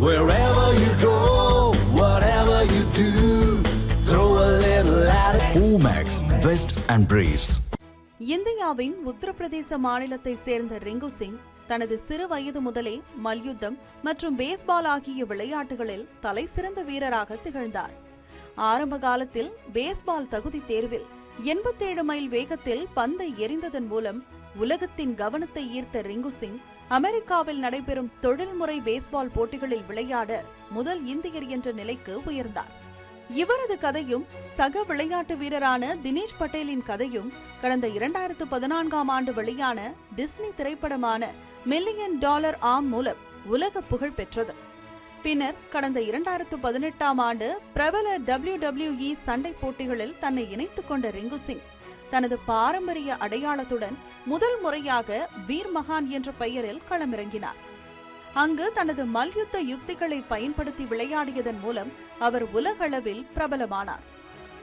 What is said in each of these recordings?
Wherever you go, whatever you do, throw a little at it. Omax, Vest and Briefs. இந்தியாவின் உத்தரப்பிரதேச மாநிலத்தை சேர்ந்த ரிங்கு சிங் தனது சிறு வயது முதலே மல்யுத்தம் மற்றும் பேஸ்பால் ஆகிய விளையாட்டுகளில் தலை சிறந்த வீரராக திகழ்ந்தார் ஆரம்ப காலத்தில் பேஸ்பால் தகுதி தேர்வில் எண்பத்தேழு மைல் வேகத்தில் பந்தை எறிந்ததன் மூலம் உலகத்தின் கவனத்தை ஈர்த்த ரிங்கு சிங் அமெரிக்காவில் நடைபெறும் தொழில்முறை பேஸ்பால் போட்டிகளில் விளையாட முதல் இந்தியர் என்ற நிலைக்கு உயர்ந்தார். இவரது கதையும் சக விளையாட்டு வீரரான தினேஷ் பட்டேலின் கதையும் கடந்த இரண்டாயிரத்து பதினான்காம் ஆண்டு வெளியான டிஸ்னி திரைப்படமான மில்லியன் டாலர் ஆம் மூலம் உலக புகழ் பெற்றது. பின்னர் கடந்த இரண்டாயிரத்து பதினெட்டாம் ஆண்டு பிரபல டபிள்யூ டபிள்யூஇ சண்டை போட்டிகளில் தன்னை இணைத்துக் கொண்ட ரிங்கு சிங் தனது பாரம்பரிய அடையாளத்துடன் முதல் முறையாக வீர் மகான் என்ற பெயரில் களமிறங்கினார். அங்கு தனது மல்யுத்த யுக்திகளை பயன்படுத்தி விளையாடியதன் மூலம் அவர் உலகளவில் பிரபலமானார்.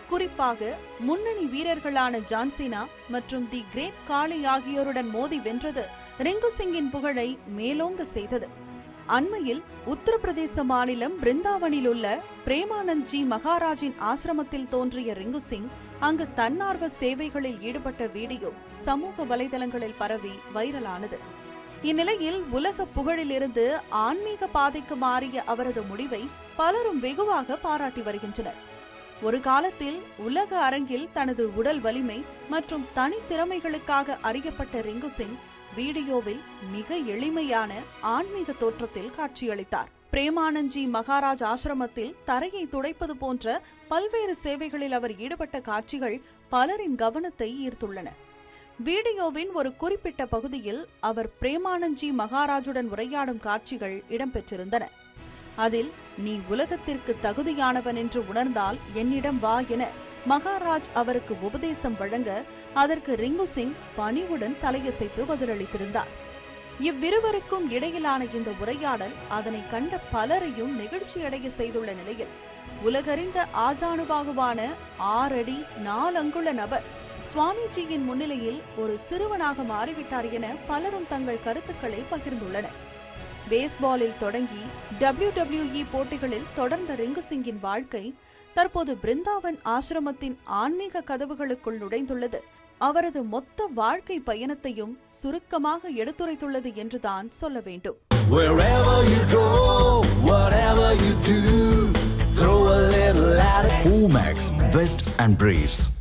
குறிப்பாக முன்னணி வீரர்களான ஜான்சினா மற்றும் தி கிரேட் காளி ஆகியோருடன் மோதி வென்றது ரிங்கு சிங்கின் புகழை மேலோங்க செய்தது. அண்மையில் உத்தரப்பிரதேச மாநிலம் பிருந்தாவனில் உள்ள பிரேமானந்த்ஜி மகாராஜின் ஆசிரமத்தில் தோன்றிய ரிங்கு சிங் அங்கு தன்னார்வ சேவைகளில் ஈடுபட்ட வீடியோ சமூக வலைதளங்களில் பரவி வைரலானது. இந்நிலையில் உலக புகழிலிருந்து ஆன்மீக பாதைக்கு மாறிய அவரது முடிவை பலரும் வெகுவாக பாராட்டி வருகின்றனர். ஒரு காலத்தில் உலக அரங்கில் தனது உடல் வலிமை மற்றும் தனித்திறமைகளுக்காக அறியப்பட்ட ரிங்கு சிங் வீடியோவில் மிக எளிமையான ஆன்மீக தோற்றத்தில் காட்சியளித்தார். பிரேமானந்த்ஜி மகாராஜ் ஆசிரமத்தில் தரையை துடைப்பது போன்ற பல்வேறு சேவைகளில் அவர் ஈடுபட்ட காட்சிகள் பலரின் கவனத்தை ஈர்த்துள்ளன. வீடியோவின் ஒரு குறிப்பிட்ட பகுதியில் அவர் பிரேமானந்த்ஜி மகாராஜுடன் உரையாடும் காட்சிகள் இடம்பெற்றிருந்தன. அதில் நீ உலகத்திற்கு தகுதியானவன் என்று உணர்ந்தால் என்னிடம் வா என மகாராஜ் அவருக்கு உபதேசம் வழங்க அதற்கு ரிங்கு சிங் பணிவுடன் தலையசைத்து பதிலளித்திருந்தார். இவ்விருவருக்கும் இடையிலான இந்த உரையாடல் அதனை கண்ட பலரையும் நெகிழ்ச்சியடைய செய்துள்ள நிலையில் உலகறிந்த ஆஜானுபாகுவான ஆறடி நாலங்குள்ள நபர் சுவாமிஜியின் முன்னிலையில் ஒரு சிறுவனாக மாறிவிட்டார் என பலரும் தங்கள் கருத்துக்களை பகிர்ந்துள்ளனர். பேஸ்பாலில் தொடங்கி WWE போட்டிகளில் தொடர்ந்த ரிங்கு சிங்கின் வாழ்க்கை தற்போது பிருந்தாவன் ஆசிரமத்தின் ஆன்மீக கதவுகளுக்குள் நுழைந்துள்ளது அவரது மொத்த வாழ்க்கை பயணத்தையும் சுருக்கமாக எடுத்துரைத்துள்ளது என்றுதான் சொல்ல வேண்டும். Omax, Vest and Briefs.